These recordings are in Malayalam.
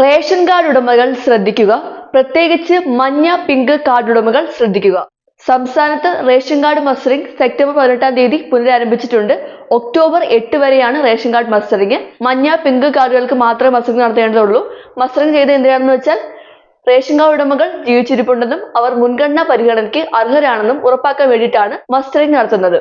റേഷൻ കാർഡ് ഉടമകൾ ശ്രദ്ധിക്കുക. പ്രത്യേകിച്ച് മഞ്ഞ പിങ്ക് കാർഡ് ഉടമകൾ ശ്രദ്ധിക്കുക. സംസ്ഥാനത്ത് റേഷൻ കാർഡ് മസ്റ്ററിംഗ് സെപ്റ്റംബർ പതിനെട്ടാം തീയതി പുനരാരംഭിച്ചിട്ടുണ്ട്. ഒക്ടോബർ എട്ട് വരെയാണ് റേഷൻ കാർഡ് മസ്റ്ററിംഗ്. മഞ്ഞ പിങ്ക് കാർഡുകൾക്ക് മാത്രമേ മസ്റ്ററിംഗ് നടത്തേണ്ടതുള്ളൂ. മസ്റ്ററിംഗ് ചെയ്ത് എന്തിനാണെന്ന് വെച്ചാൽ റേഷൻ കാർഡ് ഉടമകൾ ജീവിച്ചിരിപ്പുണ്ടെന്നും അവർ മുൻഗണനാ പരിഗണനയ്ക്ക് അർഹരാണെന്നും ഉറപ്പാക്കാൻ വേണ്ടിയിട്ടാണ് മസ്റ്ററിംഗ് നടത്തുന്നത്.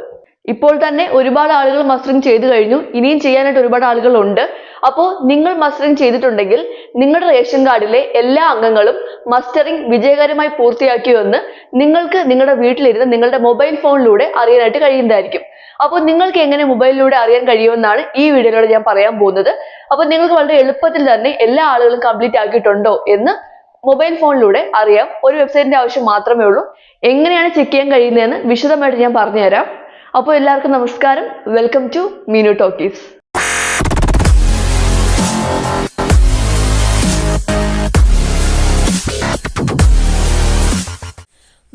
ഇപ്പോൾ തന്നെ ഒരുപാട് ആളുകൾ മസ്റ്ററിംഗ് ചെയ്തു കഴിഞ്ഞു. ഇനിയും ചെയ്യാനായിട്ട് ഒരുപാട് ആളുകൾ ഉണ്ട് അപ്പോൾ നിങ്ങൾ മസ്റ്ററിംഗ് ചെയ്തിട്ടുണ്ടെങ്കിൽ നിങ്ങളുടെ റേഷൻ കാർഡിലെ എല്ലാ അംഗങ്ങളും മസ്റ്ററിംഗ് വിജയകരമായി പൂർത്തിയാക്കിയോ എന്ന് നിങ്ങൾക്ക് നിങ്ങളുടെ വീട്ടിലിരുന്ന് നിങ്ങളുടെ മൊബൈൽ ഫോണിലൂടെ അറിയാനായിട്ട് കഴിയുന്നതായിരിക്കും. അപ്പോൾ നിങ്ങൾക്ക് എങ്ങനെ മൊബൈലിലൂടെ അറിയാൻ കഴിയുമെന്നാണ് ഈ വീഡിയോയിലൂടെ ഞാൻ പറയാൻ പോകുന്നത്. അപ്പോൾ നിങ്ങൾക്ക് വളരെ എളുപ്പത്തിൽ തന്നെ എല്ലാ ആളുകളും കംപ്ലീറ്റ് ആക്കിയിട്ടുണ്ടോ എന്ന് മൊബൈൽ ഫോണിലൂടെ അറിയാം. ഒരു വെബ്സൈറ്റിന്റെ ആവശ്യം മാത്രമേ ഉള്ളൂ. എങ്ങനെയാണ് ചെക്ക് ചെയ്യാൻ കഴിയുന്നതെന്ന് വിശദമായിട്ട് ഞാൻ പറഞ്ഞുതരാം. അപ്പോൾ എല്ലാവർക്കും നമസ്കാരം. വെൽക്കം ടു മീനു ടോക്കീസ്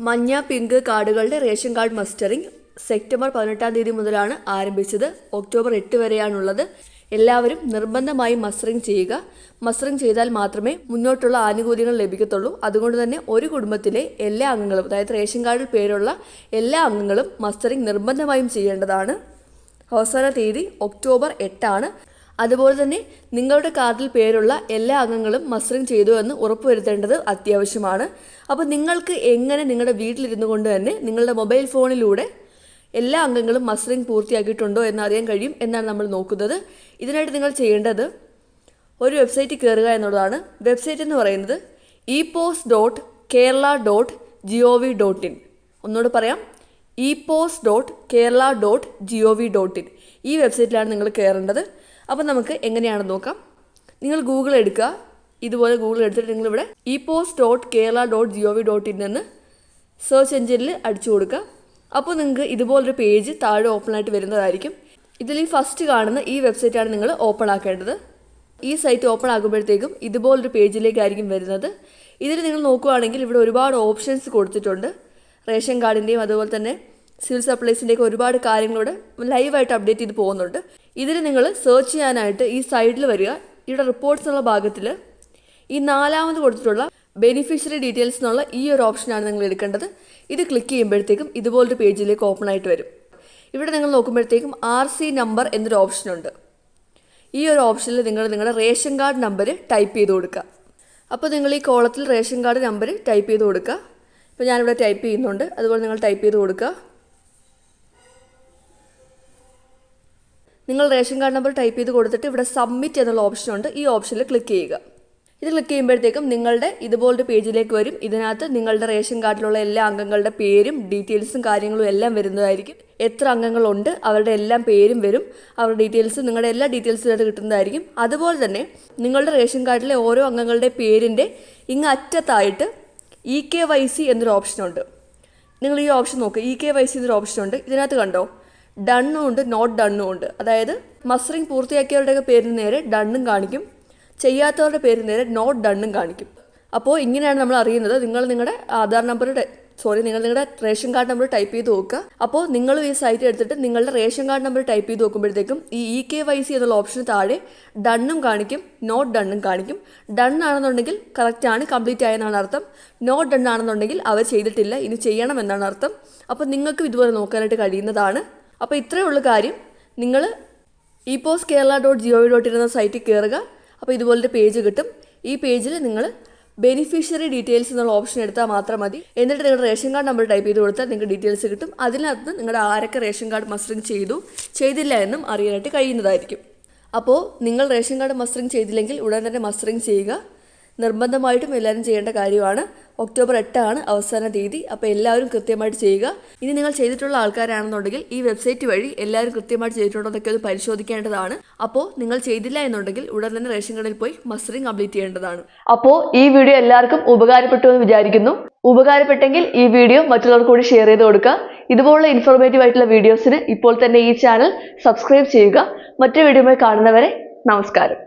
മഞ്ഞ പിങ്ക് കാർഡുകളുടെ റേഷൻ കാർഡ് മസ്റ്ററിംഗ് സെപ്റ്റംബർ പതിനെട്ടാം തീയതി മുതലാണ് ആരംഭിച്ചത്. ഒക്ടോബർ എട്ട് വരെയാണുള്ളത്. എല്ലാവരും നിർബന്ധമായി മസ്റ്ററിംഗ് ചെയ്യുക. മസ്റ്ററിംഗ് ചെയ്താൽ മാത്രമേ മുന്നോട്ടുള്ള ആനുകൂല്യങ്ങൾ ലഭിക്കത്തുള്ളൂ. അതുകൊണ്ട് തന്നെ ഒരു കുടുംബത്തിലെ എല്ലാ അംഗങ്ങളും അതായത് റേഷൻ കാർഡിൽ പേരുള്ള എല്ലാ അംഗങ്ങളും മസ്റ്ററിംഗ് നിർബന്ധമായും ചെയ്യേണ്ടതാണ്. അവസാന തീയതി ഒക്ടോബർ എട്ടാണ്. അതുപോലെ തന്നെ നിങ്ങളുടെ കാർഡിൽ പേരുള്ള എല്ലാ അംഗങ്ങളും മസ്റ്ററിംഗ് ചെയ്തു എന്ന് ഉറപ്പുവരുത്തേണ്ടത് അത്യാവശ്യമാണ്. അപ്പോൾ നിങ്ങൾക്ക് എങ്ങനെ നിങ്ങളുടെ വീട്ടിലിരുന്നു കൊണ്ട് തന്നെ നിങ്ങളുടെ മൊബൈൽ ഫോണിലൂടെ എല്ലാ അംഗങ്ങളും മസ്റ്ററിംഗ് പൂർത്തിയാക്കിയിട്ടുണ്ടോ എന്ന് അറിയാൻ കഴിയും എന്നാണ് നമ്മൾ നോക്കുന്നത്. ഇതിനായിട്ട് നിങ്ങൾ ചെയ്യേണ്ടത് ഒരു വെബ്സൈറ്റിൽ കയറുക എന്നുള്ളതാണ്. വെബ്സൈറ്റ് എന്ന് പറയുന്നത് E pos dot Kerala dot G O V dot in ഒന്നുകൂടെ പറയാം. E pos dot Kerala dot G O V dot in ഈ വെബ്സൈറ്റിലാണ് നിങ്ങൾ കയറേണ്ടത് അപ്പോൾ നമുക്ക് എങ്ങനെയാണ് നോക്കാം. നിങ്ങൾ ഗൂഗിൾ എടുക്കുക. ഇതുപോലെ ഗൂഗിൾ എടുത്തിട്ട് നിങ്ങളിവിടെ E post dot Kerala dot G O V dot in എന്ന് സെർച്ച് എഞ്ചിനിൽ അടിച്ചു കൊടുക്കുക. അപ്പോൾ നിങ്ങൾക്ക് ഇതുപോലൊരു പേജ് താഴെ ഓപ്പൺ ആയിട്ട് വരുന്നതായിരിക്കും. ഇതിൽ ഈ ഫസ്റ്റ് കാണുന്ന ഈ വെബ്സൈറ്റാണ് നിങ്ങൾ ഓപ്പൺ ആക്കേണ്ടത്. ഈ സൈറ്റ് ഓപ്പൺ ആകുമ്പോഴത്തേക്കും ഇതുപോലൊരു പേജിലേക്കായിരിക്കും വരുന്നത്. ഇതിൽ നിങ്ങൾ നോക്കുകയാണെങ്കിൽ ഇവിടെ ഒരുപാട് ഓപ്ഷൻസ് കൊടുത്തിട്ടുണ്ട്. റേഷൻ കാർഡിന്റെയും അതുപോലെ തന്നെ സിവിൽ സപ്ലൈസിന്റെയൊക്കെ ഒരുപാട് കാര്യങ്ങളോട് ലൈവായിട്ട് അപ്ഡേറ്റ് ചെയ്ത് പോകുന്നുണ്ട്. ഇതിൽ നിങ്ങൾ സെർച്ച് ചെയ്യാനായിട്ട് ഈ സൈഡിൽ വരിക. ഇവിടെ റിപ്പോർട്ട്സ് എന്നുള്ള ഭാഗത്തിൽ ഈ നാലാമത് കൊടുത്തിട്ടുള്ള ബെനിഫിഷ്യറി ഡീറ്റെയിൽസ് എന്നുള്ള ഈ ഒരു ഓപ്ഷനാണ് നിങ്ങൾ എടുക്കേണ്ടത്. ഇത് ക്ലിക്ക് ചെയ്യുമ്പോഴത്തേക്കും ഇതുപോലൊരു പേജിലേക്ക് ഓപ്പൺ ആയിട്ട് വരും. ഇവിടെ നിങ്ങൾ നോക്കുമ്പോഴത്തേക്കും ആർ സി നമ്പർ എന്നൊരു ഓപ്ഷനുണ്ട് ഈ ഒരു ഓപ്ഷനിൽ നിങ്ങൾ നിങ്ങളുടെ റേഷൻ കാർഡ് നമ്പർ ടൈപ്പ് ചെയ്ത് കൊടുക്കുക. അപ്പോൾ നിങ്ങൾ ഈ കോളത്തിൽ റേഷൻ കാർഡ് നമ്പർ ടൈപ്പ് ചെയ്ത് കൊടുക്കുക. ഇപ്പോൾ ഞാനിവിടെ ടൈപ്പ് ചെയ്യുന്നുണ്ട്. അതുപോലെ നിങ്ങൾ ടൈപ്പ് ചെയ്ത് കൊടുക്കുക. നിങ്ങൾ റേഷൻ കാർഡ് നമ്പർ ടൈപ്പ് ചെയ്ത് കൊടുത്തിട്ട് ഇവിടെ സബ്മിറ്റ് എന്നുള്ള ഓപ്ഷൻ ഉണ്ട്. ഈ ഓപ്ഷനിൽ ക്ലിക്ക് ചെയ്യുക. ഇത് ക്ലിക്ക് ചെയ്യുമ്പോഴത്തേക്കും നിങ്ങളുടെ ഇതുപോലൊരു പേജിലേക്ക് വരും. ഇതിനകത്ത് നിങ്ങളുടെ റേഷൻ കാർഡിലുള്ള എല്ലാ അംഗങ്ങളുടെ പേരും ഡീറ്റെയിൽസും കാര്യങ്ങളും എല്ലാം വരുന്നതായിരിക്കും. എത്ര അംഗങ്ങളുണ്ട് അവരുടെ എല്ലാം പേരും വരും. അവരുടെ ഡീറ്റെയിൽസ് നിങ്ങളുടെ എല്ലാ ഡീറ്റെയിൽസും ഇതിനകത്ത് കിട്ടുന്നതായിരിക്കും. അതുപോലെ തന്നെ നിങ്ങളുടെ റേഷൻ കാർഡിലെ ഓരോ അംഗങ്ങളുടെ പേരിന്റെ ഇങ്ങ് അറ്റത്തായിട്ട് ഇ കെ വൈ സി എന്നൊരു ഓപ്ഷനുണ്ട് നിങ്ങൾ ഈ ഓപ്ഷൻ നോക്കുക ഇ കെ വൈ സി എന്നൊരു ഓപ്ഷനുണ്ട് ഇതിനകത്ത് കണ്ടോ? ഡണ്ണും ഉണ്ട് നോട്ട് ഡണ്ണും ഉണ്ട്. അതായത് മസ്റ്ററിംഗ് പൂർത്തിയാക്കിയവരുടെയൊക്കെ പേരിന് നേരെ ഡണ്ണും കാണിക്കും. ചെയ്യാത്തവരുടെ പേരിന് നേരെ നോട്ട് ഡണ്ണും കാണിക്കും. അപ്പോൾ ഇങ്ങനെയാണ് നമ്മൾ അറിയുന്നത്. നിങ്ങൾ നിങ്ങളുടെ ആധാർ നമ്പർ സോറി നിങ്ങൾ നിങ്ങളുടെ റേഷൻ കാർഡ് നമ്പർ ടൈപ്പ് ചെയ്ത് നോക്കുക. അപ്പോൾ നിങ്ങൾ ഈ സൈറ്റ് എടുത്തിട്ട് നിങ്ങളുടെ റേഷൻ കാർഡ് നമ്പർ ടൈപ്പ് ചെയ്ത് നോക്കുമ്പോഴത്തേക്കും ഈ ഇ കെ വൈ സി എന്നുള്ള ഓപ്ഷന് താഴെ ഡണ്ണും കാണിക്കും നോട്ട് ഡണ്ണും കാണിക്കും. ഡൺ ആണെന്നുണ്ടെങ്കിൽ കറക്റ്റ് ആണ് കംപ്ലീറ്റ് ആയെന്നാണ് അർത്ഥം. നോട്ട് ഡൺ ആണെന്നുണ്ടെങ്കിൽ അവർ ചെയ്തിട്ടില്ല. ഇനി ചെയ്യണം എന്നാണ് അർത്ഥം. അപ്പോൾ നിങ്ങൾക്കും ഇതുപോലെ നോക്കാനായിട്ട് കഴിയുന്നതാണ് അപ്പോൾ ഇത്രയേ ഉള്ളൂ കാര്യം. നിങ്ങൾ E pos Kerala dot G O dot ഇരുന്ന സൈറ്റിൽ കയറുക അപ്പോൾ ഇതുപോലൊരു പേജ് കിട്ടും. ഈ പേജിൽ നിങ്ങൾ ബെനിഫിഷ്യറി ഡീറ്റെയിൽസ് എന്നുള്ള ഓപ്ഷൻ എടുത്താൽ മാത്രം മതി. എന്നിട്ട് നിങ്ങളുടെ റേഷൻ കാർഡ് നമ്പർ ടൈപ്പ് ചെയ്ത് കൊടുത്താൽ നിങ്ങൾക്ക് ഡീറ്റെയിൽസ് കിട്ടും. അതിനകത്ത് നിങ്ങളുടെ ആരൊക്കെ റേഷൻ കാർഡ് മസ്റ്ററിങ് ചെയ്തു ചെയ്തില്ല എന്നും അറിയാനായിട്ട് കഴിയുന്നതായിരിക്കും. അപ്പോൾ നിങ്ങൾ റേഷൻ കാർഡ് മസ്റ്ററിങ് ചെയ്തില്ലെങ്കിൽ ഉടൻ തന്നെ മസ്റ്ററിങ് ചെയ്യുക. നിർബന്ധമായിട്ടും എല്ലാവരും ചെയ്യേണ്ട കാര്യമാണ്. ഒക്ടോബർ എട്ടാണ് അവസാന തീയതി. അപ്പോൾ എല്ലാവരും കൃത്യമായിട്ട് ചെയ്യുക. ഇനി നിങ്ങൾ ചെയ്തിട്ടുള്ള ആൾക്കാരാണെന്നുണ്ടെങ്കിൽ ഈ വെബ്സൈറ്റ് വഴി എല്ലാവരും കൃത്യമായിട്ട് ചെയ്തിട്ടുണ്ടോ എന്നൊക്കെ ഒന്ന് പരിശോധിക്കേണ്ടതാണ്. അപ്പോൾ നിങ്ങൾ ചെയ്തില്ല എന്നുണ്ടെങ്കിൽ ഉടൻ തന്നെ റേഷൻ കടയിൽ പോയി മസ്റ്ററിംഗ് കംപ്ലീറ്റ് ചെയ്യേണ്ടതാണ്. അപ്പോൾ ഈ വീഡിയോ എല്ലാവർക്കും ഉപകാരപ്പെട്ടു എന്ന് വിചാരിക്കുന്നു. ഉപകാരപ്പെട്ടെങ്കിൽ ഈ വീഡിയോ മറ്റുള്ളവർക്ക് കൂടി ഷെയർ ചെയ്ത് കൊടുക്കുക. ഇതുപോലുള്ള ഇൻഫോർമേറ്റീവ് ആയിട്ടുള്ള വീഡിയോസിന് ഇപ്പോൾ തന്നെ ഈ ചാനൽ സബ്സ്ക്രൈബ് ചെയ്യുക. മറ്റു വീഡിയോയുമായി കാണുന്നവരെ നമസ്കാരം.